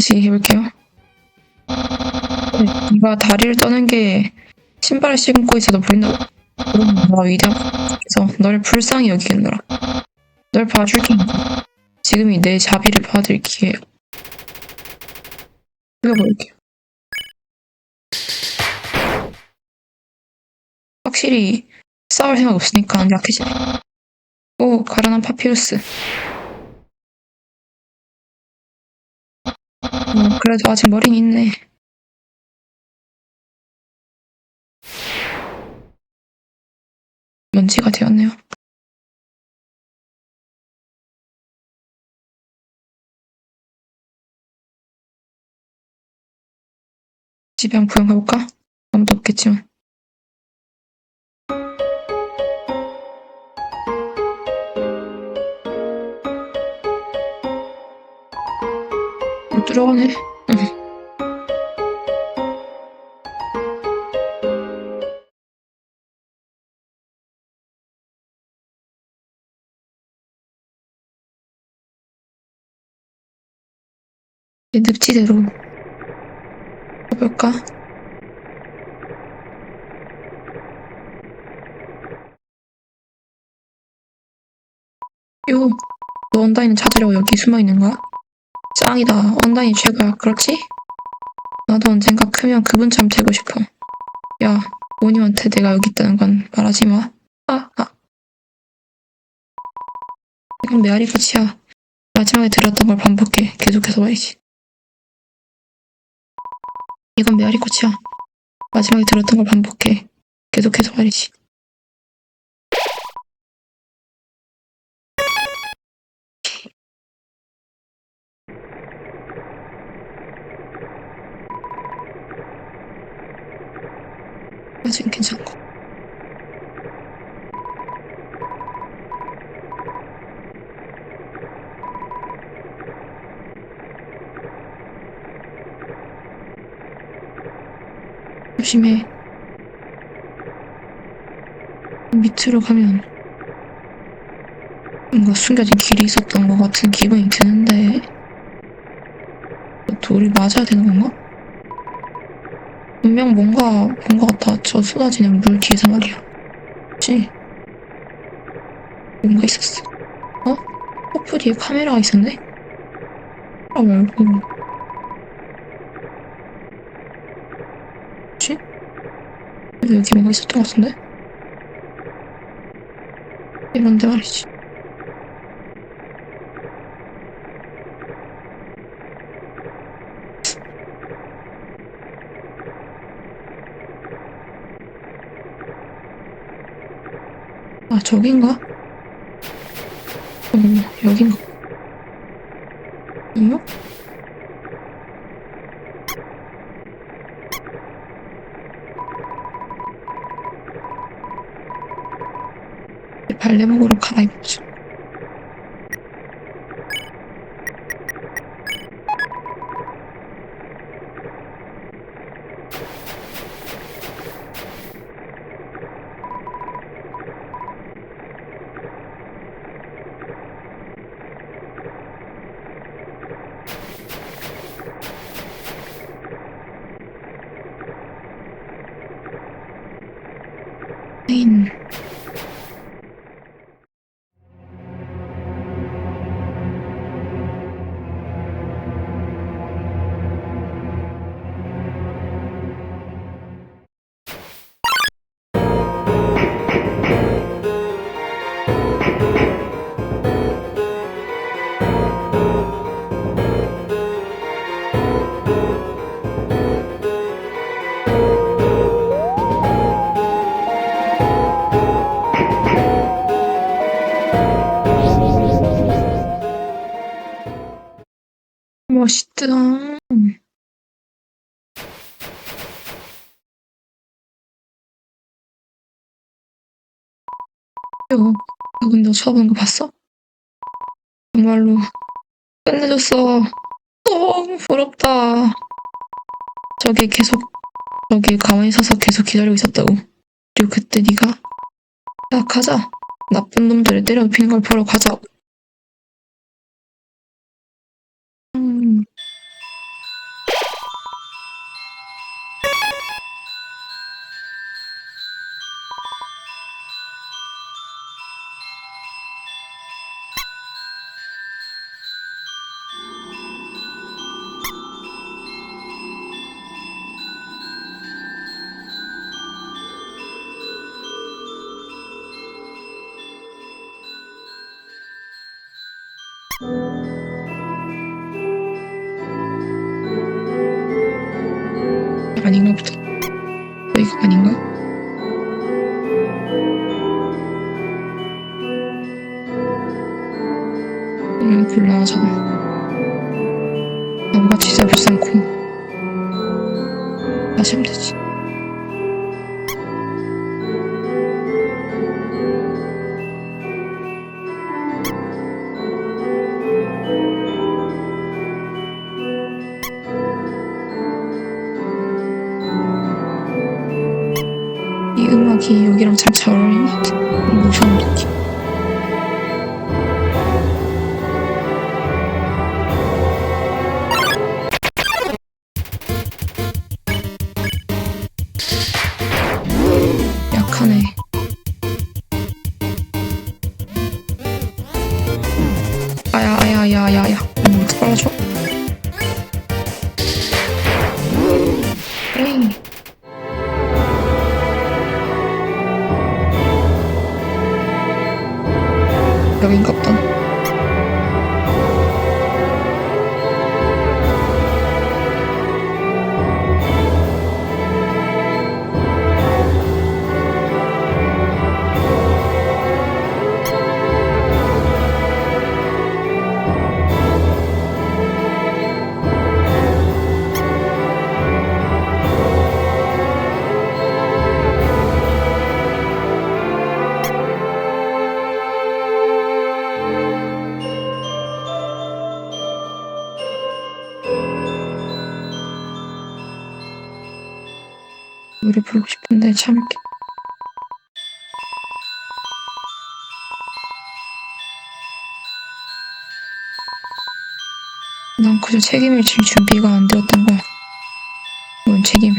다시 해볼게요. 네, 네가 다리를 떠는 게 신발을 신고 있어도 보인다. 그럼 나 위대하서 널 불쌍히 여기겠노라. 널 봐줄게. 지금이 내 자비를 받을 기회야. 죽여버릴게요. 확실히 싸울 생각 없으니까 약해지네. 오, 가라난 파피루스. 그래도 아직 머리는 있네. 먼지가 되었네요. 집에 한번 구경 가볼까? 아무도 없겠지만. 못 들어가네. 내 늪지대로 가볼까? 요, 너 언다이는 찾으려고 여기 숨어있는 거야? 짱이다. 언다이 최고야. 그렇지? 나도 언젠가 크면 그분 참 되고 싶어. 야, 모님한테 내가 여기 있다는 건 말하지 마. 아, 아. 이건 메아리 끝이야. 마지막에 들었던 걸 반복해. 계속해서 말이지. 이건 메아리 꽃이야. 마지막에 들었던 걸 반복해. 계속해서 말이지. 아직은 괜찮고. 조심해. 밑으로 가면 뭔가 숨겨진 길이 있었던 것 같은 기분이 드는데 돌이 맞아야 되는 건가? 분명 뭔가 본 것 같아. 저 쏟아지는 물 뒤에서 말이야. 그치? 뭔가 있었어. 어? 커프 뒤에 카메라가 있었네? 아 말고. 그래도 여기 뭔가 있었던 것 같은데? 이런데 말이지. 저긴가? 어, 여긴가? 이요? 발레복으로 갈아입었죠. 야, 너 근데 너 쳐보는 거 봤어? 정말로 끝내줬어. 너무 부럽다. 저기 계속 저기 가만히 서서 계속 기다리고 있었다고. 그리고 그때 네가 야 가자. 나쁜 놈들을 때려 눕히는 걸 보러 가자. 음, 음, 곤란하잖아. 나무가 진짜 비싸고 다시 하면 되지. 이 음악이 여기랑 참 잘 어울리는 것 같아. 무서운 느 ja, ja, ja 노래 부르고 싶은데 참을게. 난 그저 책임을 질 준비가 안 되었던 거야. 뭔 책임?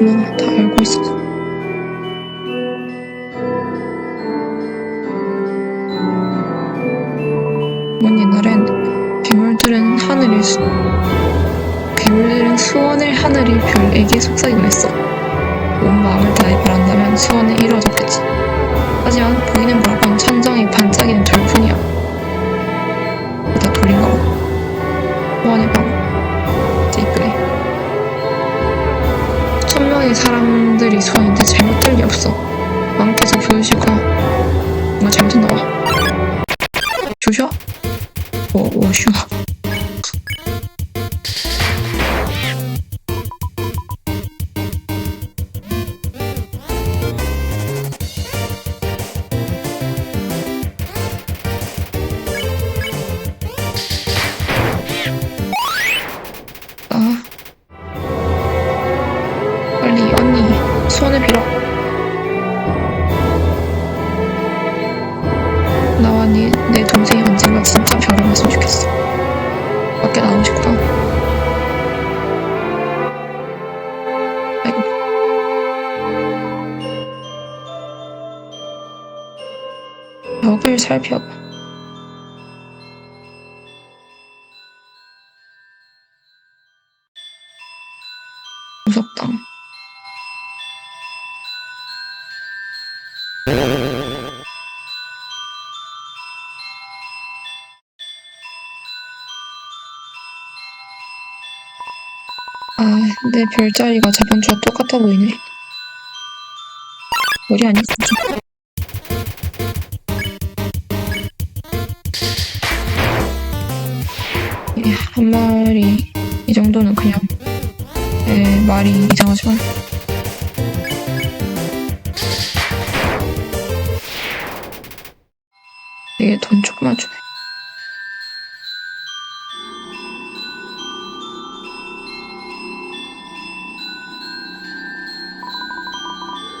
없구나. 다 알고 있었어. 먼 옛날엔 괴물들은 하늘을 수, 괴물들은 수원을 하늘이 별에게 속삭이곤 했어. 온 마음을 다해 바란다면 소원은 이루어졌겠지. 없어. 보여주실 거야. 뭔가 잘못했나 봐. 조슈아? 오, 오 슈아. 아. 벽을 살펴봐. 무섭다. 아, 내 별자리가 저번 주와 똑같아 보이네. 머리 안. 예, 정도는 그냥 에, 말이 이상하지만 되게 돈 조금만 주네.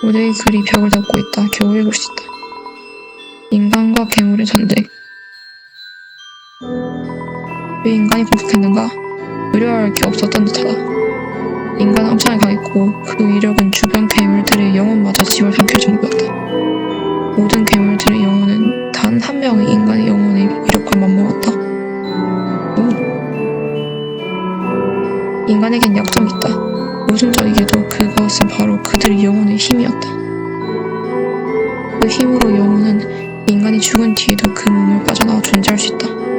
무대의 글이 벽을 덮고 있다. 겨우 읽을 수 있다. 인간과 괴물의 전쟁. 왜 인간이 공격했는가? 두려워할 게 없었던 듯하다. 인간은 엄청나게 강했고 그 위력은 주변 괴물들의 영혼마저 집을 삼킬 정도였다. 모든 괴물들의 영혼은 단 한 명의 인간의 영혼의 위력과 맞먹었다. 오. 인간에겐 약점이 있다. 모순적이게도 그것은 바로 그들의 영혼의 힘이었다. 그 힘으로 영혼은 인간이 죽은 뒤에도 그 몸을 빠져나와 존재할 수 있다.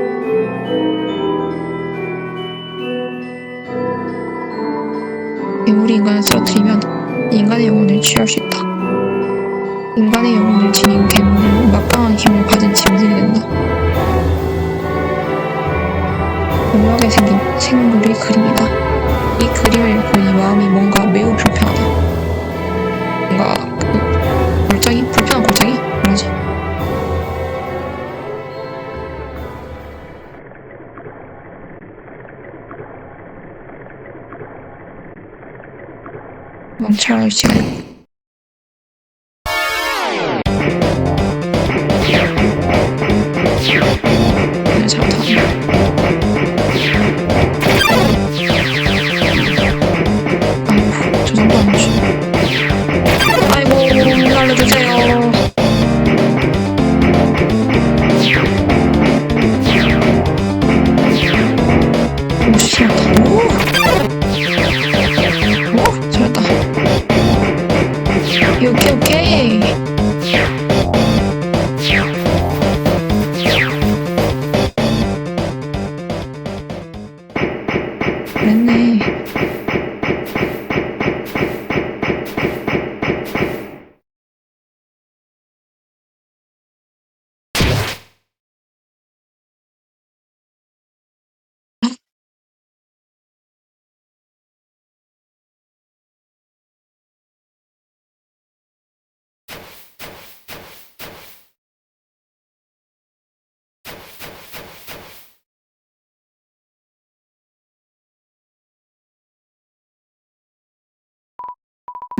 괴물이 인간을 쓰러뜨리면 인간의 영혼을 취할 수 있다. 인간의 영혼을 지닌 괴물은 막강한 힘을 가진 짐승이 된다. 오묘하게 생긴 생물의 그림이다. 이 그림을 이 마음이 뭔가 매우 불편 멍청할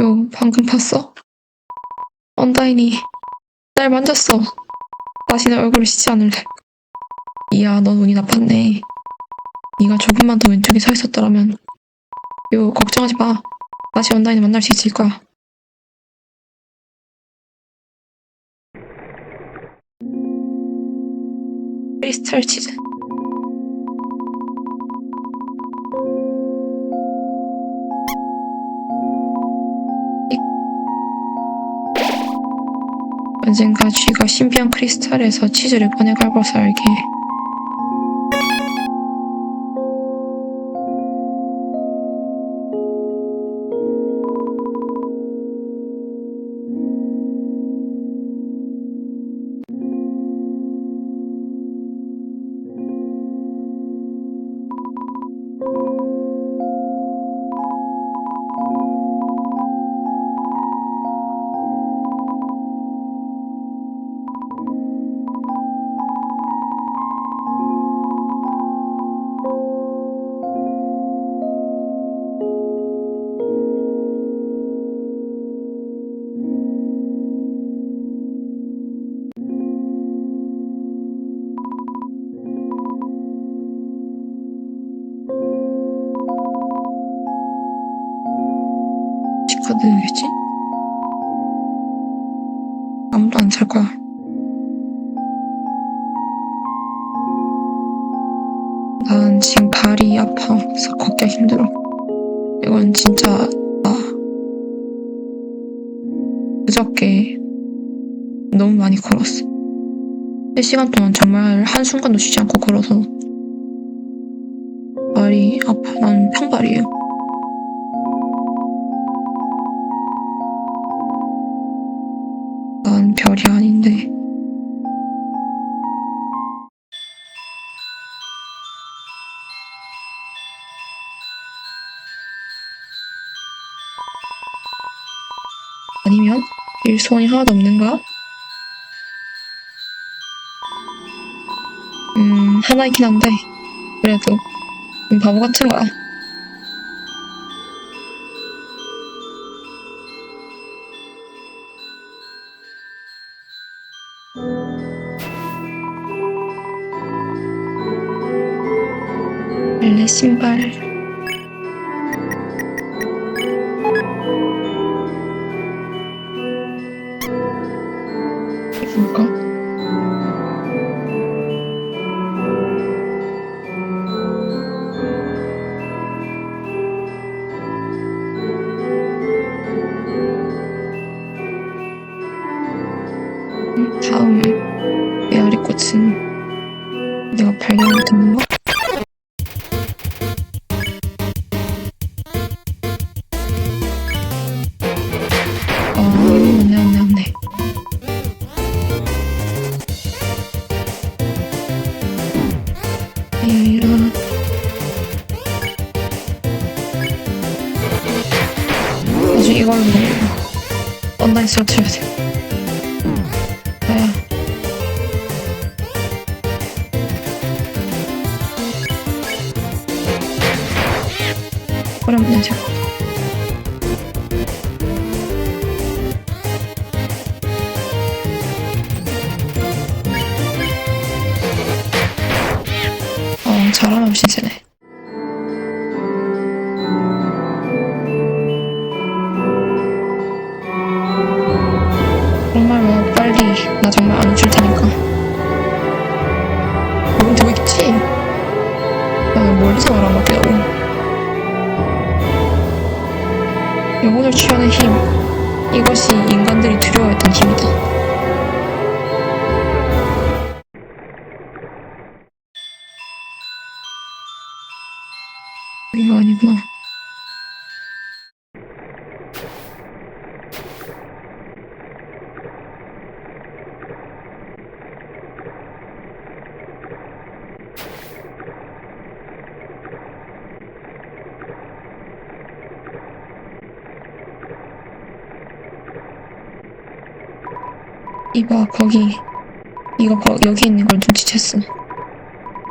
요, 방금 봤어? 언다인이 날 만졌어. 다시는 얼굴을 씻지 않을래. 이야, 넌 운이 나빴네. 네가 조금만 더 왼쪽에 서 있었더라면. 요, 걱정하지 마. 다시 언다인을 만날 수 있을 거야. 크리스탈 치즈. 언젠가 쥐가 신비한 크리스탈에서 치즈를 꺼내갈 것을 알게 해. 치카드겠지? 아무도 안 살 거야. 난 지금 발이 아파서 걷기가 힘들어. 이건 진짜 나 그저께 너무 많이 걸었어. 3시간 동안 정말 한순간도 쉬지 않고 걸어서 아니면 일손이 하나도 없는 거야? 음, 하나 있긴 한데 그래도 바보 같은 거야. 원래 신발 다음 메아리 꽃은 내가 발견했던 어, 잘하면 없이 세네. 정말 뭐 빨리 나 정말 안 줄 테니까. 이건 되고 있지? 나는 멀리서 말안 맞겠다고. 영혼을 취하는 힘. 이봐 거기 이거 거, 여기 있는 걸 눈치챘어.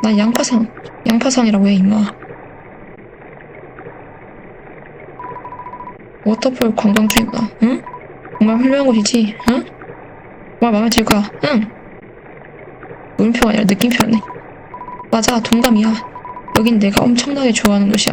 난 양파상 양파상이라고 해 임마. 워터폴 관광지구나. 응? 정말 훌륭한 곳이지. 응? 정말 마음에 들 거야. 응. 물음표가 아니라 느낌표네. 맞아 동감이야. 여긴 내가 엄청나게 좋아하는 곳이야.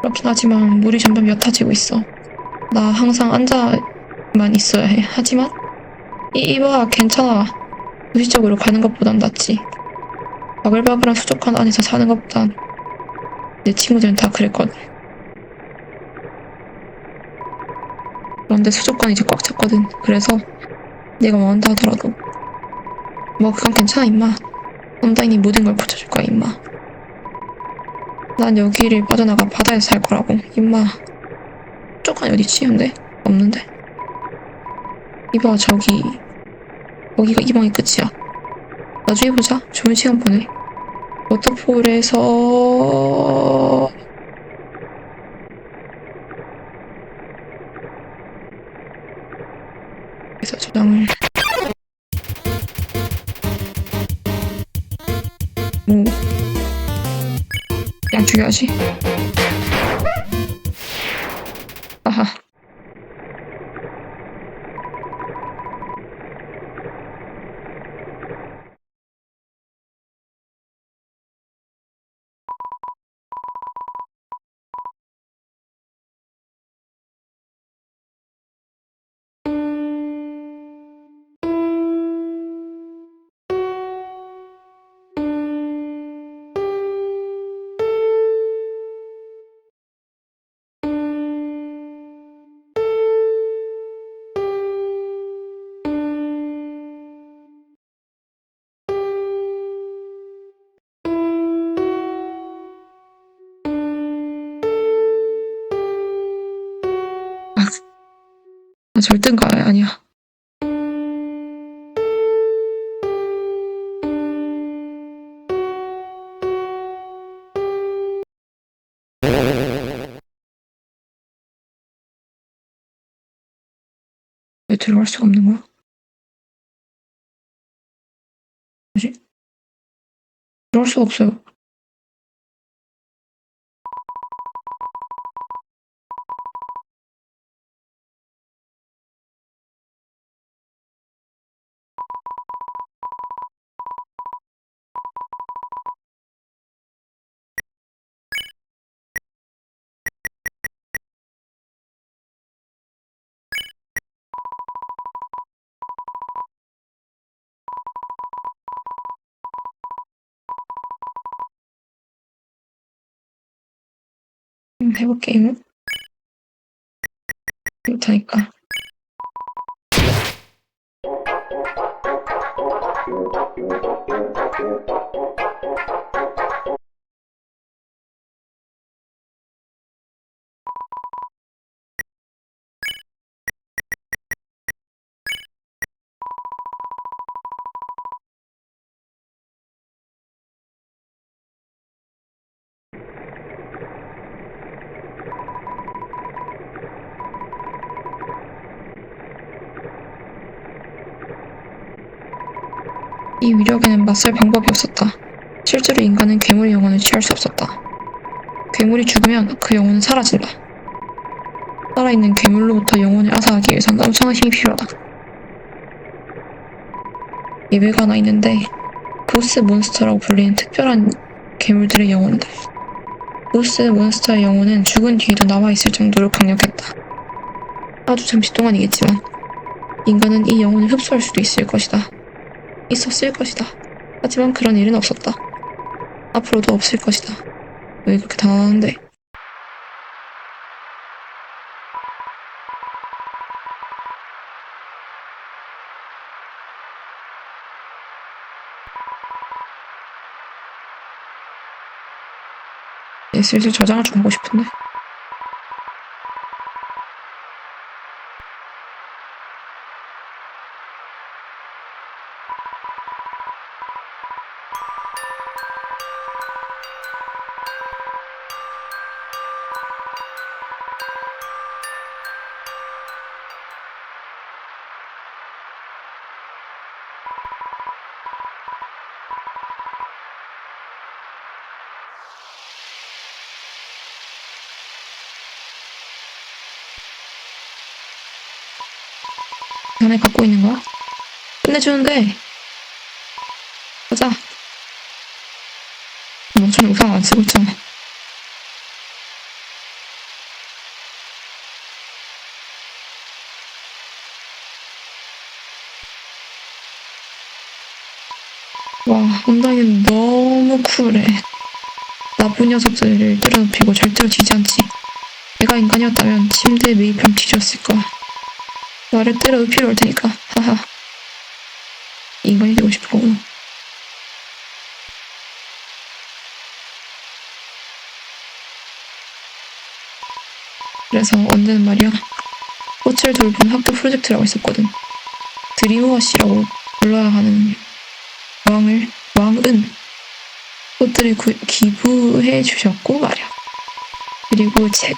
그렇긴 하지만 물이 점점 옅어지고 있어. 나 항상 앉아만 있어야 해. 하지만 이, 이봐 괜찮아. 도시적으로 가는 것보단 낫지. 바글바글한 수족관 안에서 사는 것보단 내 친구들은 다 그랬거든. 그런데 수족관이 이제 꽉 찼거든. 그래서 내가 원한다 하더라도 뭐 그건 괜찮아 임마. 온다인이 모든 걸 고쳐줄 거야 임마. 난 여기를 빠져나가 바다에서 살 거라고. 임마. 수족관이 어디지? 근데? 없는데? 이봐 저기. 거기가 이 방이 끝이야. 나중에 보자. 좋은 시간 보내. 워터폴에서 그래서 저장을 그냥 나 절대가 아니야 왜 들어갈 수가 없는 거야? 뭐지? 그럴 수 없어요. 음, 해볼게요. 못하니까. 이 위력에는 맞설 방법이 없었다. 실제로 인간은 괴물의 영혼을 취할 수 없었다. 괴물이 죽으면 그 영혼은 사라진다. 살아있는 괴물로부터 영혼을 앗아가기 위해선 엄청난 힘이 필요하다. 예배가 하나 있는데 보스 몬스터라고 불리는 특별한 괴물들의 영혼이다. 보스 몬스터의 영혼은 죽은 뒤에도 남아있을 정도로 강력했다. 아주 잠시 동안이겠지만 인간은 이 영혼을 흡수할 수도 있을 것이다. 있었을 것이다. 하지만 그런 일은 없었다. 앞으로도 없을 것이다. 왜 그렇게 당황하는데? 이제 슬슬 저장을 좀 하고 싶은데. 안에 갖고 있는 거야? 끝내주는데. 가자. 멍청이 우산 안 쓰고 있잖아. 와, 온다이는 너무 쿨해. 나쁜 녀석들을 때려눕히고 절대로 지지 않지. 내가 인간이었다면 침대에 매입하면 뒤졌을 거야. 나를 때려 눕히러 올 테니까. 하하. 인간이 되고 싶은 거구나. 그래서 언제는 말이야. 꽃을 돌보는 학교 프로젝트라고 있었거든. 드림워시라고 불러야 하는 왕을, 왕은 꽃들을 구- 기부해 주셨고 말이야. 그리고 책,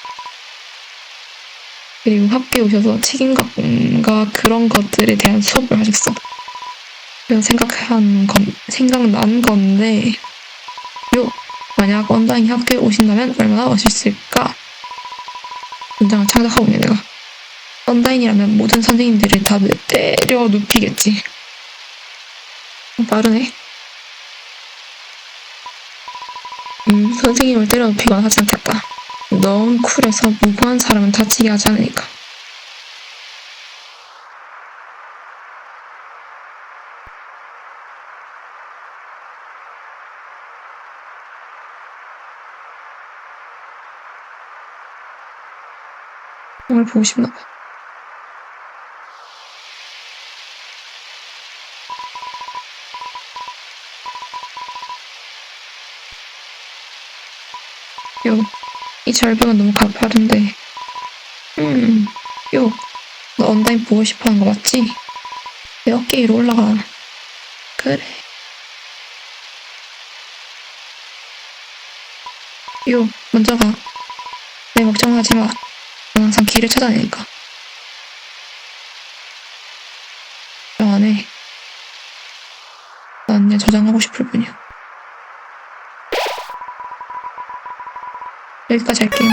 그리고 학교에 오셔서 책임과 뭔가 그런 것들에 대한 수업을 하셨어. 그래서 생각한 건, 생각난 건데, 요, 만약 원장이 학교에 오신다면 얼마나 멋있을까? 문장을 창작하고 있네, 내가. 언다인이라면 모든 선생님들을 다 때려 눕히겠지. 어, 빠르네. 음, 선생님을 때려 눕히거나 하지 않겠다. 너무 쿨해서 무고한 사람은 다치게 하지 않으니까. 정말 보고 싶나 봐. 요, 이 절벽은 너무 가파른데. 음, 요, 너 언다인 보고 싶어 하는 거 맞지? 내 어깨 위로 올라가. 그래. 요, 먼저 가. 내 걱정하지 마. 난 항상 길을 찾아내니까. 저 안에 난 그냥 저장하고 싶을 뿐이야. 여기까지 할게요.